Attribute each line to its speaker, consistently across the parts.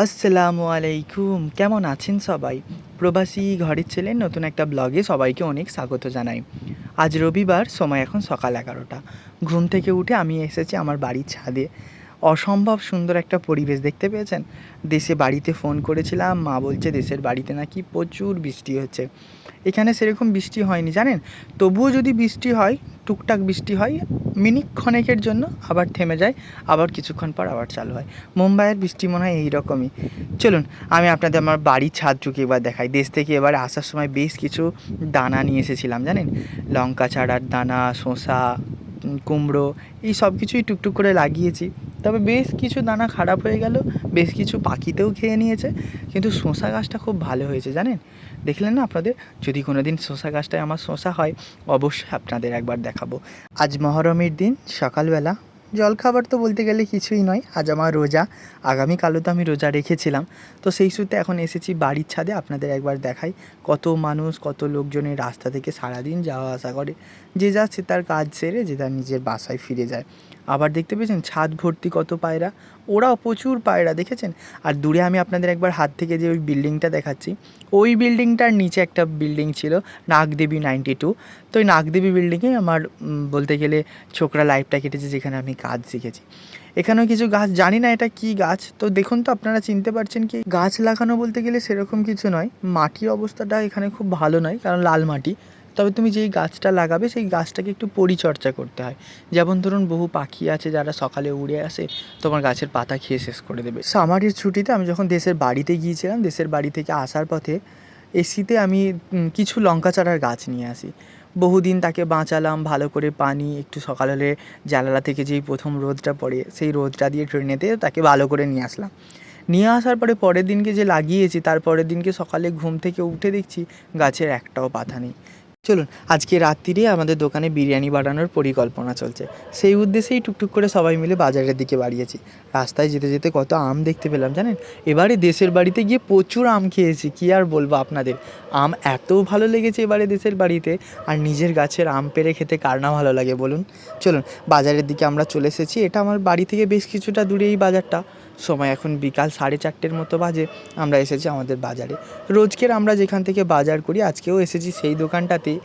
Speaker 1: আসসালামু আলাইকুম। কেমন আছেন সবাই? প্রবাসী ঘরের ছেলে নতুন একটা ব্লগে সবাইকে অনেক স্বাগত জানাই। আজ রবিবার, সময় এখন সকাল এগারোটা। ঘুম থেকে উঠে আমি এসেছি আমার বাড়ির ছাদে। অসম্ভব সুন্দর একটা পরিবেশ দেখতে পেয়েছেন? দেশে বাড়িতে ফোন করেছিলাম, মা বলছে দেশের বাড়িতে নাকি প্রচুর বৃষ্টি হচ্ছে। এখানে সেরকম বৃষ্টি হয়নি, জানেন? তবুও যদি বৃষ্টি হয় টুকটাক বৃষ্টি হয়, মিনিট ক্ষণেকের জন্য আবার থেমে যায়, আবার কিছুক্ষণ পর আবার চালু হয়। মুম্বাইয়ের বৃষ্টি মনে হয় এইরকমই। চলুন, আমি আপনাদের আমার বাড়ির ছাদটুকু এবার দেখাই। দেশ থেকে এবার আসার সময় বেশ কিছু দানা নিয়ে এসেছিলাম, জানেন? লঙ্কা চারার দানা, শসা কুমড়ো, এই সব কিছুই টুকটুক করে লাগিয়েছি। তবে বেশ কিছু দানা খারাপ হয়ে গেল, বেশ কিছু পাখিতেও খেয়ে নিয়েছে, কিন্তু শসা গাছটা খুব ভালো হয়েছে, জানেন? দেখলেন না আপনাদের? যদি কোনো দিন শশা গাছটায় আমার শশা হয়, অবশ্যই আপনাদের একবার দেখাবো। আজ মহরমের দিন, সকালবেলা। জলখাবার তো বলতে গেলে কিছুই নয়, আজ আমার রোজা। আগামীকালও তো আমি রোজা রেখেছিলাম। তো সেই সূত্রে এখন এসেছি বাড়ির ছাদে, আপনাদের একবার দেখাই কত মানুষ, কত লোকজনের রাস্তা থেকে সারাদিন যাওয়া আসা করে। যে যাচ্ছে তার কাজ সেরে, যে তার নিজের বাসায় ফিরে যায়। আবার দেখতে পেয়েছেন ছাদ ভর্তি কত পায়রা? ওরাও প্রচুর পায়রা, দেখেছেন? আর দূরে আমি আপনাদের একবার হাত থেকে যে ওই বিল্ডিংটা দেখাচ্ছি, ওই বিল্ডিংটার নিচে একটা বিল্ডিং ছিল, নাগদেবী নাইনটি টু। তো ওই নাগদেবী বিল্ডিংয়ে আমার বলতে গেলে ছোকরা লাইফটা কেটেছে যেখানে আমি কাজ শিখেছি। এখানেও কিছু গাছ, জানি না এটা কি গাছ, তো দেখুন তো আপনারা চিনতে পারছেন কি? গাছ লাগানো বলতে গেলে সেরকম কিছু নয়, মাটির অবস্থাটা এখানে খুব ভালো নয়, কারণ লাল মাটি। তবে তুমি যেই গাছটা লাগাবে, সেই গাছটাকে একটু পরিচর্যা করতে হয়। যেমন ধরুন, বহু পাখি আছে যারা সকালে উড়ে আসে, তোমার গাছের পাতা খেয়ে শেষ করে দেবে। সামারের ছুটিতে আমি যখন দেশের বাড়িতে গিয়েছিলাম, দেশের বাড়ি থেকে আসার পথে এসিতে আমি কিছু লঙ্কা চারার গাছ নিয়ে আসি। বহুদিন তাকে বাঁচালাম, ভালো করে পানি, একটু সকাল হলে জানালা থেকে যেই প্রথম রোদটা পড়ে, সেই রোদটা দিয়ে ট্রেনেতে তাকে ভালো করে নিয়ে আসলাম। নিয়ে আসার পরে পরের দিনকে যে লাগিয়েছি, তার পরের দিনকে সকালে ঘুম থেকে উঠে দেখছি গাছের একটাও পাতা নেই। চলুন, আজকে রাত্রিরে আমাদের দোকানে বিরিয়ানি বানানোর পরিকল্পনা চলছে। সেই উদ্দেশ্যেই টুকটুক করে সবাই মিলে বাজারের দিকে বাড়িয়েছি। রাস্তায় যেতে যেতে কত আম দেখতে পেলাম, জানেন? এবারে দেশের বাড়িতে গিয়ে প্রচুর আম খেয়েছি, কী আর বলব আপনাদের? আম এত ভালো লেগেছে এবারে দেশের বাড়িতে, আর নিজের গাছের আম পেড়ে খেতে কার না ভালো লাগে, বলুন? চলুন, বাজারের দিকে আমরা চলে এসেছি, এটা আমার বাড়ি থেকে বেশ কিছুটা দূরে এই বাজারটা। সময় এখন বিকাল সাড়ে চারটের মতো বাজে, আমরা এসেছি আমাদের বাজারে। রোজকের আমরা যেখান থেকে বাজার করি, আজকেও এসেছি সেই দোকানটাতে।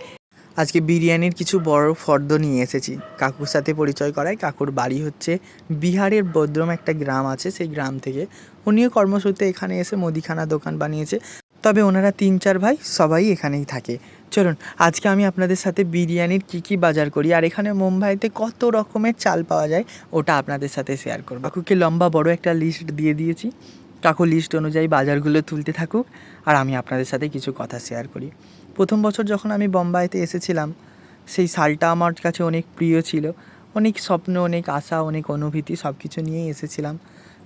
Speaker 1: আজকে বিরিয়ানির কিছু বড় ফর্দ নিয়ে এসেছি। কাকুর সাথে পরিচয় করায় কাকুর বাড়ি হচ্ছে বিহারের বদ্রম একটা গ্রাম আছে, সেই গ্রাম থেকে। উনিও কর্মসূত্রে এখানে এসে মুদিখানা দোকান বানিয়েছে। তবে ওনারা তিন, চার ভাই সবাই এখানেই থাকে। চলুন, আজকে আমি আপনাদের সাথে বিরিয়ানির কী কী বাজার করি, আর এখানে মুম্বাইতে কত রকমের চাল পাওয়া যায়, ওটা আপনাদের সাথে শেয়ার করব। কাকুকে লম্বা বড় একটা লিস্ট দিয়ে দিয়েছি। কাকু লিস্ট অনুযায়ী বাজারগুলো তুলতে থাকুক, আর আমি আপনাদের সাথে কিছু কথা শেয়ার করি। প্রথম বছর যখন আমি বোম্বাইতে এসেছিলাম, সেই সালটা আমার কাছে অনেক প্রিয় ছিল। অনেক স্বপ্ন, অনেক আশা, অনেক অনুভূতি সব কিছু নিয়েই এসেছিলাম।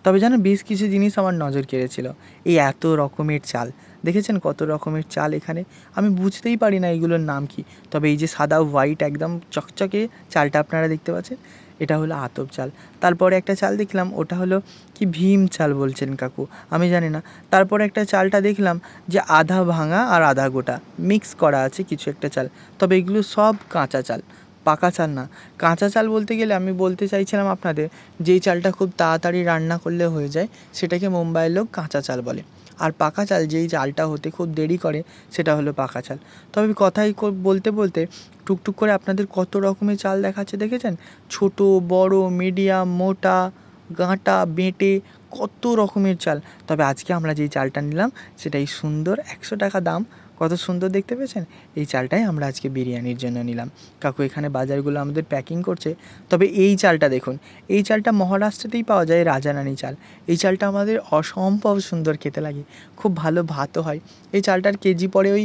Speaker 1: তবে জানো বেশ কিছু জিনিস আমার নজর কেড়েছিল। এই এত রকমের চাল। দেখেছেন কত রকমের চাল এখানে? আমি বুঝতেই পারি না এগুলোর নাম কি। তবে এই যে সাদা হোয়াইট একদম চকচকে চালটা আপনারা দেখতে পাচ্ছেন, এটা হলো আতপ চাল। তারপরে একটা চাল দেখলাম, ওটা হলো কি ভীম চাল বলছেন কাকু, আমি জানি না। তারপরে একটা চালটা দেখলাম যে আধা ভাঙা আর আধা গোটা মিক্স করা আছে কিছু একটা চাল। তবে এগুলো সব কাঁচা চাল। পাকা চাল না। কাঁচা চাল বলতে গেলে আমি বলতে চাইছিলাম আপনাদের, যেই চালটা খুব তাড়াতাড়ি রান্না করলে হয়ে যায়, সেটাকে মুম্বাইয়ের লোক কাঁচা চাল বলে। আর পাকা চাল যেই চালটা হতে খুব দেরি করে, সেটা হলো পাকা চাল। তবে কথাই বলতে বলতে টুকটুক করে আপনাদের কত রকমের চাল দেখাচ্ছে দেখেছেন? ছোট, বড় মিডিয়াম মোটা, গাঁটা, বেঁটে, কত রকমের চাল। তবে আজকে আমরা যেই চালটা নিলাম, সেটাই সুন্দর একশো টাকা দাম কত সুন্দর দেখতে পেয়েছেন? এই চালটাই আমরা আজকে বিরিয়ানির জন্য নিলাম। কাকু, এখানে বাজারগুলো আমাদের প্যাকিং করছে। তবে এই চালটা দেখুন, এই চালটা মহারাষ্ট্রতেই পাওয়া যায় রাজারানি চাল। এই চালটা আমাদের অসম্ভব সুন্দর খেতে লাগে, খুব ভালো ভাতও হয়। এই চালটার কেজি পড়ে ওই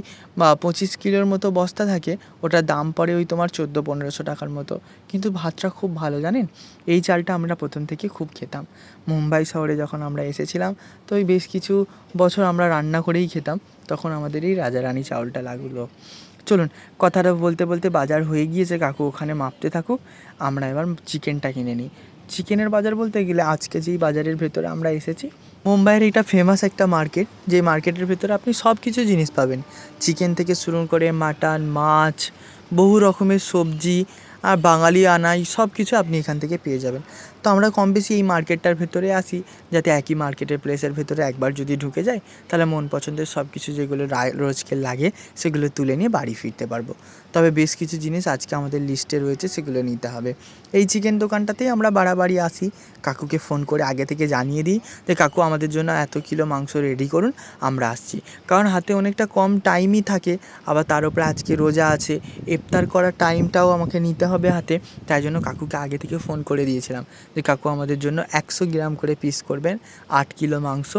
Speaker 1: পঁচিশ কিলোর মতো বস্তা থাকে, ওটার দাম পড়ে ওই তোমার চোদ্দ পনেরোশো টাকার মতো। কিন্তু ভাতটা খুব ভালো, জানেন? এই চালটা আমরা প্রথম থেকে খুব খেতাম। মুম্বাই শহরে যখন আমরা এসেছিলাম, তো ওই বেশ কিছু বছর আমরা রান্না করেই খেতাম। তখন আমাদের এই রাজা রানী চাউলটা লাগল। চলুন, কথাটা বলতে বলতে বাজার হয়ে গিয়েছে, কাকু ওখানে মাপতে থাকুক, আমরা এবার চিকেনটা কিনে নিই। চিকেনের বাজার বলতে গেলে আজকে যেই বাজারের ভেতরে আমরা এসেছি, মুম্বাইয়ের এটা ফেমাস একটা মার্কেট যে মার্কেটের ভেতরে আপনি সব কিছু জিনিস পাবেন। চিকেন থেকে শুরু করে মাটন, মাছ, বহু রকমের সবজি আর বাঙালি আনাই সব কিছু আপনি এখান থেকে পেয়ে যাবেন। তো আমরা কম বেশি এই মার্কেটটার ভেতরে আসি, যাতে একই মার্কেটের প্লেসের ভেতরে একবার যদি ঢুকে যাই, তাহলে মন পছন্দের সব কিছু যেগুলো রোজকে লাগে, সেগুলো তুলে নিয়ে বাড়ি ফিরতে পারব। তবে বেশ কিছু জিনিস আজকে আমাদের লিস্টে রয়েছে, সেগুলো নিতে হবে। এই চিকেন দোকানটাতেই আমরা বাড়াবাড়ি আসি। কাকুকে ফোন করে আগে থেকে জানিয়ে দিই যে, কাকু, আমাদের জন্য এত কিলো মাংস রেডি করুন, আমরা আসছি। কারণ হাতে অনেকটা কম টাইমই থাকে, আবার তার উপরে আজকে রোজা আছে, ইফতার করার টাইমটাও আমাকে নিতে হবে হাতে, তাই জন্য কাকুকে আগে থেকে ফোন করে দিয়েছিলাম যে, কাকু, আমাদের জন্য একশো গ্রাম করে পিস করবেন, আট কিলো মাংস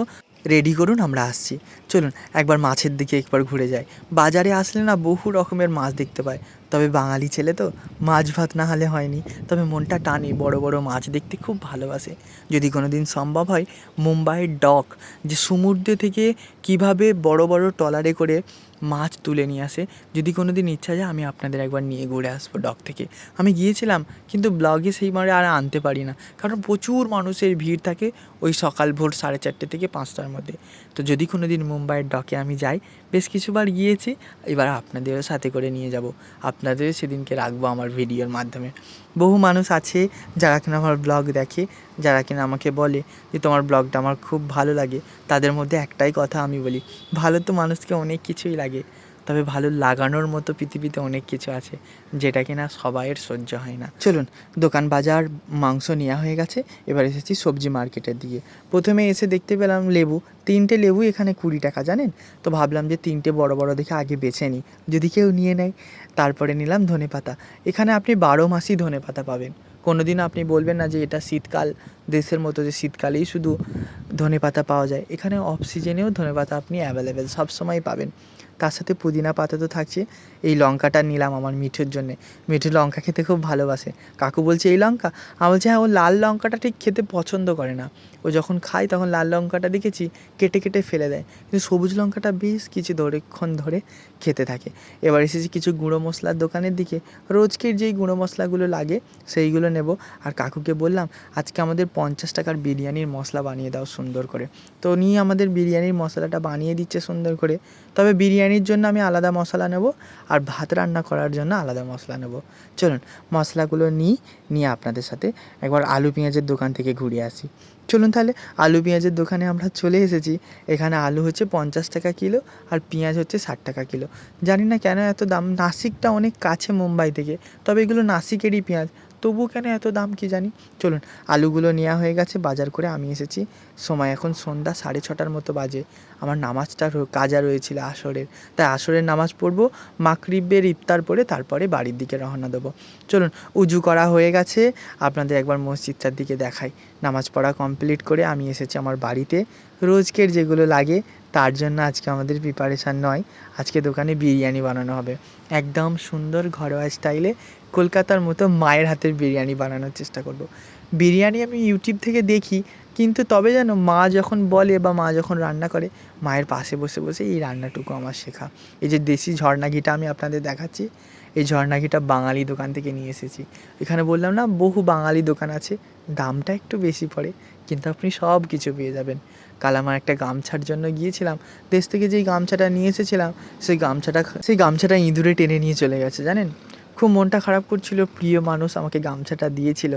Speaker 1: রেডি করুন, আমরা আসছি। চলুন, একবার মাছের দিকে একবার ঘুরে যাই। বাজারে আসলে না বহু রকমের মাছ দেখতে পাই। তবে বাঙালি ছেলে তো মাছ ভাত না হলে হয়নি। তবে মনটা টানে, বড় বড় মাছ দেখতে খুব ভালোবাসে। যদি কোনো দিন সম্ভব হয়, মুম্বাইয়ের ডক, যে সমুদ্র থেকে কীভাবে বড় বড় ট্রলারে করে মাছ তুলে নিয়ে আসে। যদি কোনো দিন ইচ্ছা যায়, আমি আপনাদের একবার নিয়ে ঘুরে আসব ডক থেকে। আমি গিয়েছিলাম, কিন্তু ব্লগে সেইবারে আর আনতে পারি না। কারণ প্রচুর মানুষের ভিড় থাকে ওই সকাল ভোর সাড়ে চারটে থেকে পাঁচটার মধ্যে। তো যদি কোনো দিন মুম্বাইয়ের ডকে আমি যাই, বেশ কিছুবার গিয়েছি, এবার আপনাদেরও সাথে করে নিয়ে যাব। আপনাদের সেদিনকে রাখব আমার ভিডিওর মাধ্যমে। বহু মানুষ আছে যারা কিনা আমার ব্লগ দেখে, যারা কিনা আমাকে বলে যে তোমার ব্লগটা আমার খুব ভালো লাগে। তাদের মধ্যে একটাই কথা আমি বলি, ভালো তো মানুষকে অনেক কিছুই লাগে। তবে ভালো লাগানোর মতো পৃথিবীতে অনেক কিছু আছে যেটা কিনা সবাইয়ের সহ্য হয় না। চলুন, দোকান বাজার, মাংস নেওয়া হয়ে গেছে, এবার এসেছি সবজি মার্কেটের দিকে। প্রথমে এসে দেখতে পেলাম লেবু, তিনটে লেবু এখানে কুড়ি টাকা, জানেন? তো ভাবলাম যে তিনটে বড় বড় দেখে আগে বেছে নিই, যদি কেউ নিয়ে নেয়। তারপরে নিলাম ধনে পাতা এখানে আপনি বারো মাসই ধনে পাতা পাবেন। কোনো দিন আপনি বলবেন না যে এটা শীতকাল দেশের মতো যে শীতকালেই শুধু ধনে পাতা পাওয়া যায়, এখানে অফ ধনে পাতা আপনি অ্যাভেলেবেল সবসময় পাবেন। তার সাথে পুদিনা পাতা তো থাকছে, এই লঙ্কাটা নিলাম আমার মিঠুর জন্যে। মিঠু লঙ্কা খেতে খুব ভালোবাসে। কাকু বলছে, এই লঙ্কা? আমি বলছি হ্যাঁ ও লাল লঙ্কাটা ঠিক খেতে পছন্দ করে না। ও যখন খায় তখন লাল লঙ্কাটা দেখেছি, কেটে কেটে ফেলে দেয়। কিন্তু সবুজ লঙ্কাটা বেশ কিছু ধরেক্ষণ ধরে খেতে থাকে। এবার এসেছি কিছু গুঁড়ো মশলার দোকানের দিকে। রোজকের যেই গুঁড়ো মশলাগুলো লাগে, সেইগুলো নেব। আর কাকুকে বললাম, আজকে আমাদের পঞ্চাশ টাকার বিরিয়ানির মশলা বানিয়ে দাও সুন্দর করে। তো নিয়ে আমাদের বিরিয়ানির মশলাটা বানিয়ে দিচ্ছে সুন্দর করে। তবে বিরিয়ানির জন্য আমি আলাদা মশলা নেব আর ভাত রান্না করার জন্য আলাদা মশলা নেব। চলুন, মশলাগুলো নিই, নিয়ে আপনাদের সাথে একবার আলু পেঁয়াজের দোকান থেকে ঘুরে আসি। চলুন তাহলে, আলু পেঁয়াজের দোকানে আমরা চলে এসেছি। এখানে আলু হচ্ছে পঞ্চাশ টাকা কিলো আর পেঁয়াজ হচ্ছে ষাট টাকা কিলো। জানি না কেন এত দাম, নাসিকটা অনেক কাছে মুম্বাই থেকে, তবে এগুলো নাসিকেরই পেঁয়াজ। তবু কেন এত দাম কি জানি? চলুন, আলুগুলো নেওয়া হয়ে গেছে, বাজার করে আমি এসেছি। সময় এখন সন্ধ্যা, সাড়ে ছটার মতো বাজে। আমার নামাজটা কাজা রয়েছিল আসরের। তাই আসরের নামাজ পড়ব মাকরিবের ইফতার পরে তারপরে বাড়ির দিকে রওনা দেবো। চলুন, উজু করা হয়ে গেছে। আপনাদের একবার মসজিদটার দিকে দেখাই। নামাজ পড়া কমপ্লিট করে আমি এসেছি আমার বাড়িতে। রোজকের যেগুলো লাগে তার জন্য আজকে আমাদের প্রিপারেশান নয়। আজকে দোকানে বিরিয়ানি বানানো হবে। একদম সুন্দর ঘরোয়া স্টাইলে কলকাতার মতো মায়ের হাতের বিরিয়ানি বানানোর চেষ্টা করব। বিরিয়ানি আমি ইউটিউব থেকে দেখি, কিন্তু তবে যেন মা যখন বলে বা মা যখন রান্না করে, মায়ের পাশে বসে বসে এই রান্নাটুকু আমার শেখা। এই যে দেশি ঝর্ণা ঘিটা আমি আপনাদের দেখাচ্ছি, এই ঝর্ণা ঘিটা বাঙালি দোকান থেকে নিয়ে এসেছি। এখানে বললাম না, বহু বাঙালি দোকান আছে, দামটা একটু বেশি পড়ে, কিন্তু আপনি সব কিছু পেয়ে যাবেন। কাল আমার একটা গামছার জন্য গিয়েছিলাম। দেশ থেকে যেই গামছাটা নিয়ে এসেছিলাম, সেই গামছাটা সেই গামছাটা ইঁদুরে টেনে নিয়ে চলে গেছে, জানেন? খুব মনটা খারাপ করছিল, প্রিয় মানুষ আমাকে গামছাটা দিয়েছিল।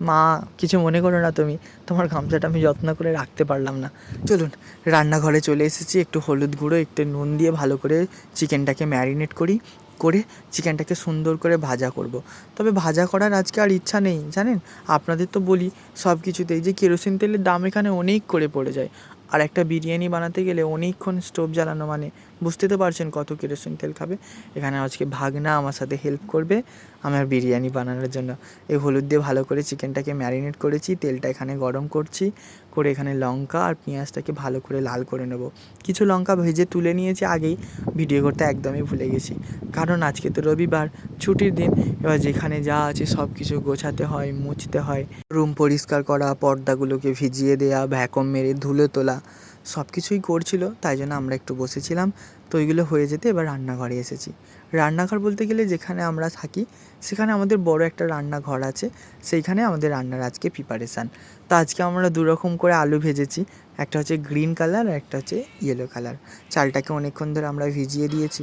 Speaker 1: মা, কিছু মনে করো না তুমি, তোমার গামছাটা আমি যত্ন করে রাখতে পারলাম না। চলুন, রান্নাঘরে চলে এসেছি, একটু হলুদ গুঁড়ো, একটু নুন দিয়ে ভালো করে চিকেনটাকে ম্যারিনেট করি। করে চিকেনটাকে সুন্দর করে ভাজা করব। তবে ভাজা করার আজকে আর ইচ্ছা নেই, জানেন? আপনাদের তো বলি সব কিছুতেই যে কেরোসিন তেলের দাম এখানে অনেক করে পড়ে যায়। আর একটা বিরিয়ানি বানাতে গেলে অনেকক্ষণ স্টোভ জ্বালানো মানে বুঝতে তো পারছেন কত কেরোসিন তেল খাবে। এখানে আজকে ভাগনা আমার সাথে হেল্প করবে আমার বিরিয়ানি বানানোর জন্য। এই হলুদ দিয়ে ভালো করে চিকেনটাকে ম্যারিনেট করেছি, তেলটা এখানে গরম করছি। করে এখানে লঙ্কা আর পেঁয়াজটাকে ভালো করে লাল করে নেব। কিছু লঙ্কা ভেজে তুলে নিয়েছি আগেই ভিডিও করতে একদমই ভুলে গেছি। কারণ আজকে তো রবিবার, ছুটির দিন, এবার যেখানে যা আছে সব কিছু গোছাতে হয়, মুছতে হয়। রুম পরিষ্কার করা, পর্দাগুলোকে ভিজিয়ে দেওয়া ভ্যাকম মেরে ধুলো তোলা। সব কিছুই করছিল, তাই জন্য আমরা একটু বসেছিলাম। তো ওইগুলো হয়ে যেতে এবার রান্নাঘরে এসেছি। রান্নাঘর বলতে গেলে যেখানে আমরা থাকি, সেখানে আমাদের বড় একটা রান্নাঘর আছে। সেইখানে আমাদের রান্নার আজকে প্রিপারেশান তো আজকে আমরা দু রকম করে আলু ভেজেছি। একটা হচ্ছে গ্রিন কালার আর একটা হচ্ছে ইয়েলো কালার চালটাকে অনেকক্ষণ ধরে আমরা ভিজিয়ে দিয়েছি।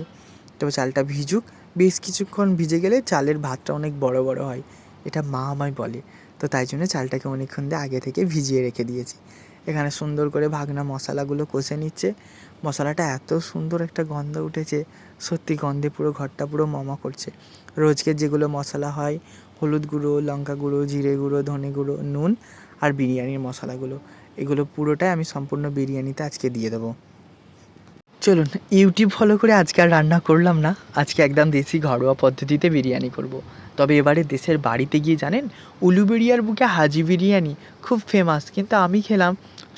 Speaker 1: তবে চালটা ভিজুক। বেশ কিছুক্ষণ ভিজে গেলে চালের ভাতটা অনেক বড় বড় হয়। এটা মা আমায় বলে। তো তো তাই জন্য চালটাকে অনেকক্ষণ দিয়ে আগে থেকে ভিজিয়ে রেখে দিয়েছি। এখানে সুন্দর করে ভাগনা মশলাগুলো কষে নিচ্ছে। মশলাটা এত সুন্দর একটা গন্ধ উঠেছে, সত্যি গন্ধে পুরো ঘরটা পুরো মমা করছে। রোজকে যেগুলো মশলা হয়, হলুদ গুঁড়ো, লঙ্কা গুঁড়ো, জিরে গুঁড়ো, ধনে গুঁড়ো, নুন আর বিরিয়ানির মশলাগুলো, এগুলো পুরোটাই আমি সম্পূর্ণ বিরিয়ানিতে আজকে দিয়ে দেবো। চলুন ইউটিউব ফলো করে আজকে আর রান্না করলাম না। আজকে একদম দেশি ঘরোয়া পদ্ধতিতে বিরিয়ানি করব। তবে এবারে দেশের বাড়িতে গিয়ে জানেন উলুবেড়িয়ার বুকে হাজি বিরিয়ানি খুব ফেমাস কিন্তু আমি খেলাম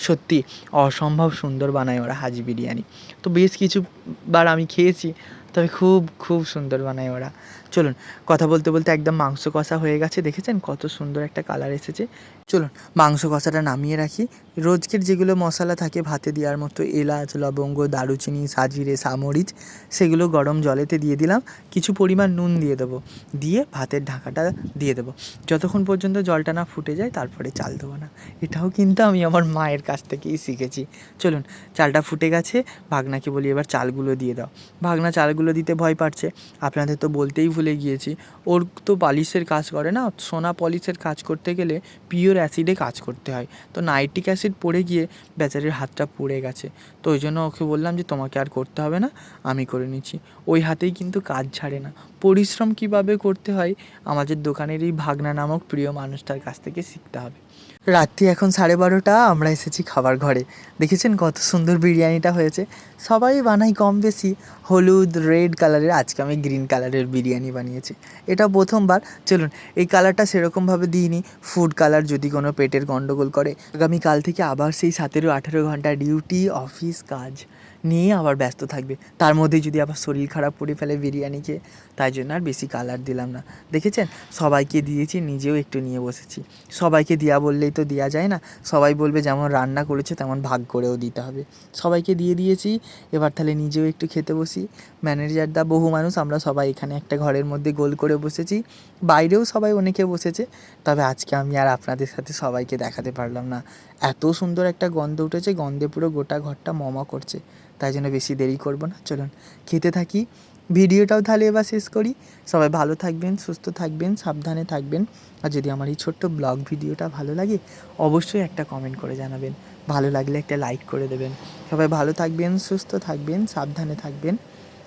Speaker 1: সত্যি অসম্ভব সুন্দর বানায় ওরা হাজি বিরিয়ানি। তো বেশ কিছুবার আমি খেয়েছি, তবে খুব খুব সুন্দর বানায় ওরা। চলুন, কথা বলতে বলতে একদম মাংস কষা হয়ে গেছে, দেখেছেন? কত সুন্দর একটা কালার এসেছে। চলুন, মাংস কষাটা নামিয়ে রাখি। রোজকের যেগুলো মশলা থাকে, ভাতে দেওয়ার মতো এলাচ, লবঙ্গ, দারুচিনি, সাজিরে, সামরিচ, সেগুলো গরম জলেতে দিয়ে দিলাম। কিছু পরিমাণ নুন দিয়ে দেবো। দিয়ে ভাতের ঢাকাটা দিয়ে দেবো। যতক্ষণ পর্যন্ত জলটা না ফুটে যায়, তারপরে চাল দেবো না। এটাও কিন্তু আমি আমার মায়ের কাছ থেকেই শিখেছি। চলুন, চালটা ফুটে গেছে, ভাগনাকে বলি এবার চালগুলো দিয়ে দাও। ভাগনা চালগুলো দিতে ভয় পাচ্ছে। আপনাদের তো বলতেই ভুলে গিয়েছি। ওর তো পালিশের কাজ করে না, সোনা পলিশের কাজ করতে গেলে পিওর অ্যাসিডে কাজ করতে হয়। তো নাইট্রিক অ্যাসিড পড়ে গিয়ে বেচারির হাতটা পুড়ে গেছে। তো ওই জন্য ওকে বললাম যে, তোমাকে আর করতে হবে না, আমি করে নিচ্ছি। ওই হাতেই কিন্তু কাজ ছাড়ে না। পরিশ্রম কীভাবে করতে হয়, আমাদের দোকানের এই ভাগনা নামক প্রিয় মানুষটার কাছ থেকে শিখতে হবে। রাত্রি এখন সাড়ে বারোটা, আমরা এসেছি খাবার ঘরে। দেখেছেন কত সুন্দর বিরিয়ানিটা হয়েছে? সবাই বানাই কম বেশি। হলুদ, রেড কালারের, আজকে আমি গ্রিন কালারের বিরিয়ানি বানিয়েছি। এটা প্রথমবার। চলুন, এই কালারটা সেরকমভাবে দিইনি। ফুড কালার যদি কোনো পেটের গন্ডগোল করে। আগামীকাল থেকে আবার সেই সতেরো আঠেরো ঘণ্টা ডিউটি, অফিস, কাজ। নিয়ে আবার ব্যস্ত থাকবে। তার মধ্যে যদি আবার শরীর খারাপ করে ফেলে বিরিয়ানি খেয়ে, তাই জন্য আর বেশি কালার দিলাম না। দেখেছেন? সবাইকে দিয়েছি, নিজেও একটু নিয়ে বসেছি। সবাইকে দেওয়া বললেই তো দেওয়া যায় না। সবাই বলবে যেমন রান্না করেছে, তেমন ভাগ করেও দিতে হবে। সবাইকে দিয়ে দিয়েছি, এবার তাহলে নিজেও একটু খেতে বসি। ম্যানেজার দা, বহু মানুষ, আমরা সবাই এখানে একটা ঘরের মধ্যে গোল করে বসেছি। বাইরেও সবাই অনেকে বসেছে, তবে আজকে আমি আর আপনাদের সাথে সবাইকে দেখাতে পারলাম না। এত সুন্দর একটা গন্ধ উঠেছে, গন্ধে পুরো গোটা ঘরটা মমা করছে। তাই জন্য বেশি দেরি করব না। চলুন, খেতে থাকি। ভিডিওটাও তাহলে এবার শেষ করি। সবাই ভালো থাকবেন, সুস্থ থাকবেন, সাবধানে থাকবেন। আর যদি আমার এই ছোট্ট ব্লগ ভিডিওটা ভালো লাগে, অবশ্যই একটা কমেন্ট করে জানাবেন। ভালো লাগলে একটা লাইক করে দেবেন। সবাই ভালো থাকবেন, সুস্থ থাকবেন, সাবধানে থাকবেন।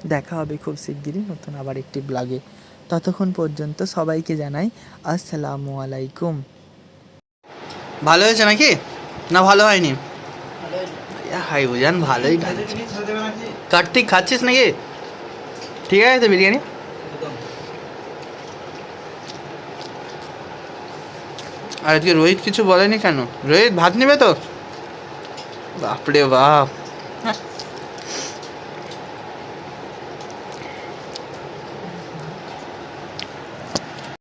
Speaker 1: দেখা হবে খুব শিগগিরই নতুন আবার একটি ব্লগে। ততক্ষণ পর্যন্ত সবাইকে জানাই, আসসালামু আলাইকুম। ভালো হয়েছে নাকি? না ভালো হয়নি। হাই বুঝান ভালোই কার্তিক খাচ্ছিস নাকি? ঠিক আছে তো বিরিয়ানি? আর আজকে রোহিত কিছু বলেনি কেন? রোহিত ভাত নেবে তো? বাপরে বাপ।